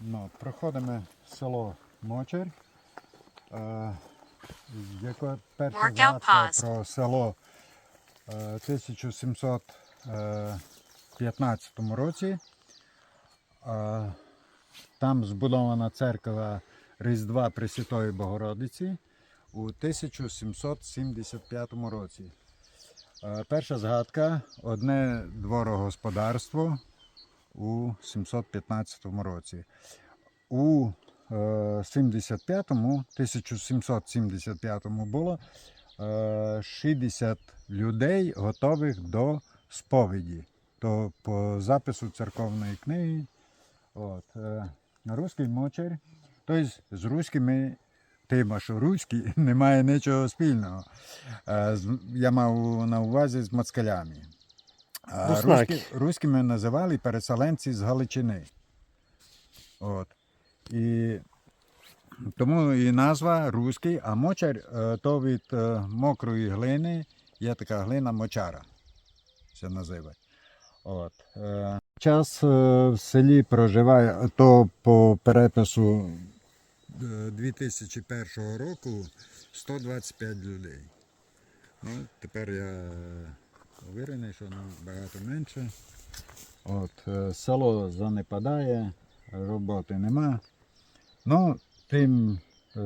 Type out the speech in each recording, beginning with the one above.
Ну, проходимо село Мочер. Е, яке перша згадка про село е, 1715 році. Е, там збудована церква Різдва Пресвятої Богородиці у 1775 році. Перша згадка одне дворогосподарство у 715 році. У е, 75-му, 1775-му було е, 60 людей готових до сповіді. То по запису церковної книги. От, е, руський мочер. Тобто з руськими тима, що руський немає нічого спільного. Е, Я мав на увазі з москалями. Руські, руськими називали переселенці з Галичини. От. І тому і назва руський, а мочар е, то від е, мокрої глини є така глина мочара. Це називають. От. Е, Час в селі проживає, то по перепису е, 2001 року 125 людей. Ну, тепер я уверений, що набагато менше. От, е, село занепадає, роботи нема. Ну, тим е,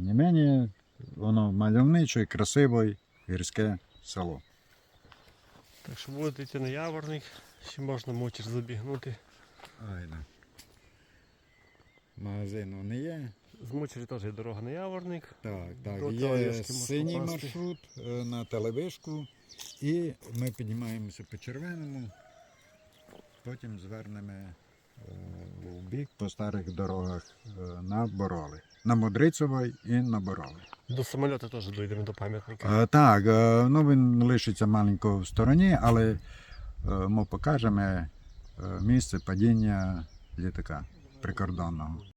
не мені, воно мальовниче, красиве, гірське село. Так що будете йти на яворник, ще можна мочиш забігнути. Айда. Магазину не є. З Мочері теж є дорога на яворник. Так, так. До Є синій маршрут е, на телевишку. І ми піднімаємося по червоному, потім звернемо е, в бік по старих дорогах е, на Бороли. На Мудрицевої і на Бороли. До самольоту теж дійдемо до пам'ятника. Е, Так, ну він лишиться маленько в стороні, але ми покажемо місце падіння літака прикордонного.